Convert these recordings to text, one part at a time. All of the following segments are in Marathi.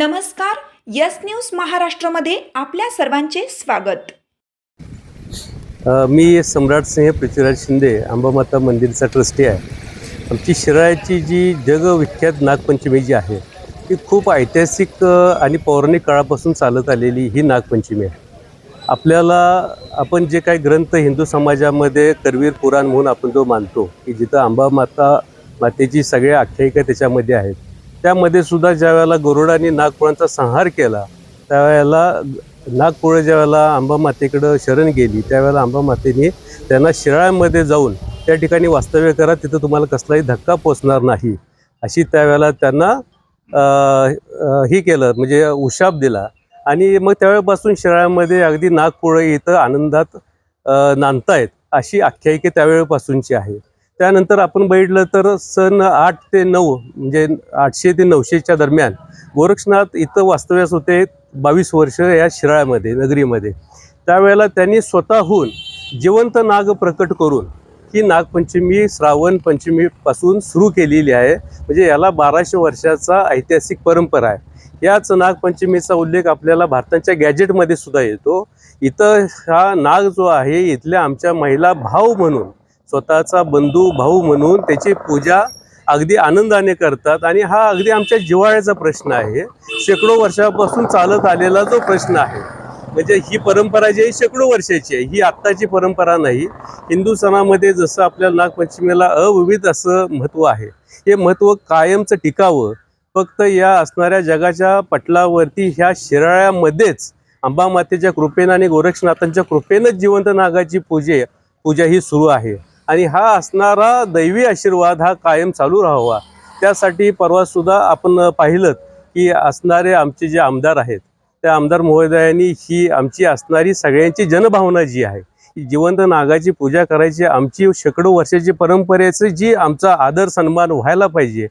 नमस्कार यस न्यूज महाराष्ट्रामध्ये आपल्या सर्वांचे स्वागत. मी सम्राट सिंह पृथ्वीराज शिंदे अंबामाता मंदिरचा ट्रस्टी आहे. आमची शिराळ्याची जी जगविख्यात नागपंचमी जी आहे ती खूप ऐतिहासिक आणि पौराणिक काळापासून चालत आलेली ही नागपंचमी आहे. आपल्याला आपण जे काही ग्रंथ हिंदू समाजामध्ये करवीर पुराण म्हणून आपण जो मानतो की जिथं अंबामाता मातेची सगळ्या आख्यायिका त्याच्यामध्ये आहेत त्यामध्ये सुद्धा ज्या वेळेला गरुडाने नागपुरांचा संहार केला त्यावेळेला नागपुरं ज्या वेळेला शरण गेली त्यावेळेला अंबामातेने त्यांना शिराळ्यामध्ये जाऊन त्या ठिकाणी वास्तव्य करा तिथं तुम्हाला कसलाही धक्का पोचणार नाही. अशी त्यावेळेला त्यांना हे केलं म्हणजे उशाप दिला. आणि मग त्यावेळेपासून शिराळ्यामध्ये अगदी नागपुरं इथं आनंदात नांदतायत अशी आख्यायिके त्यावेळेपासूनची आहे. त्यानंतर आपण बघितलं तर सन आठ ते नऊ म्हणजे आठशे ते नऊशेच्या दरम्यान गोरक्षनाथ इथं वास्तव्यास होते बावीस वर्ष या शिराळ्यामध्ये नगरीमध्ये. त्यावेळेला त्यांनी स्वतःहून जिवंत नाग प्रकट करून ही नागपंचमी श्रावण पंचमीपासून सुरू केलेली आहे. म्हणजे याला बाराशे वर्षाचा ऐतिहासिक परंपरा आहे. याच नागपंचमीचा उल्लेख आपल्याला भारताच्या गॅजेटमध्ये सुद्धा येतो. इथं हा नाग जो आहे इथल्या आमच्या महिला भाव म्हणून स्वतःचा बंधू भाऊ म्हणून त्याची पूजा अगदी आनंदाने करतात. आणि हा अगदी आमच्या जिव्हाळ्याचा प्रश्न आहे. शेकडो वर्षापासून चालत आलेला जो प्रश्न आहे म्हणजे ही परंपरा जी आहे शेकडो वर्षाची आहे. ही आत्ताची परंपरा नाही. हिंदू सणामध्ये जसं आपल्या नागपंचमीला अविविध असं महत्त्व आहे. हे महत्त्व कायमचं टिकावं. फक्त या असणाऱ्या जगाच्या पटलावरती ह्या शिराळ्यामध्येच अंबामातेच्या कृपेनं आणि गोरक्षनाथांच्या कृपेनंच जिवंत नागाची पूजे पूजा ही सुरू आहे. आणि हा असणारा दैवी आशीर्वाद हा कायम चालू राहावा. त्यासाठी परवासुद्धा आपण पाहिलं की असणारे आमचे जे आमदार आहेत त्या आमदार महोदयांनी ही आमची असणारी सगळ्यांची जनभावना जी आहे ही जिवंत नागाची पूजा करायची आमची शेकडो वर्षाची परंपरेचं जी आमचा आदर सन्मान व्हायला पाहिजे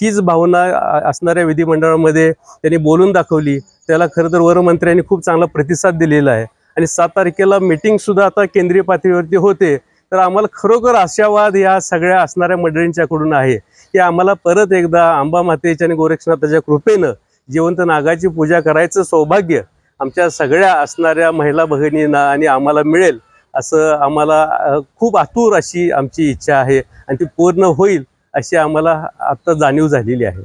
हीच भावना असणाऱ्या विधिमंडळामध्ये त्यांनी बोलून दाखवली. त्याला खरं तर वरमंत्र्यांनी खूप चांगला प्रतिसाद दिलेला आहे. आणि सात तारखेला मीटिंगसुद्धा आता केंद्रीय पातळीवरती होते. तर आम्हाला खरोखर आशावाद या सगळ्या असणाऱ्या मंडळींच्याकडून आहे की आम्हाला परत एकदा आंबा मातेच्या आणि गोरक्षनाथाच्या कृपेनं जिवंत नागाची पूजा करायचं सौभाग्य आमच्या सगळ्या असणाऱ्या महिला भगिनींना आणि आम्हाला मिळेल असं आम्हाला खूप आतुर अशी आमची इच्छा आहे आणि ती पूर्ण होईल अशी आम्हाला आत्ता जाणीव झालेली आहे.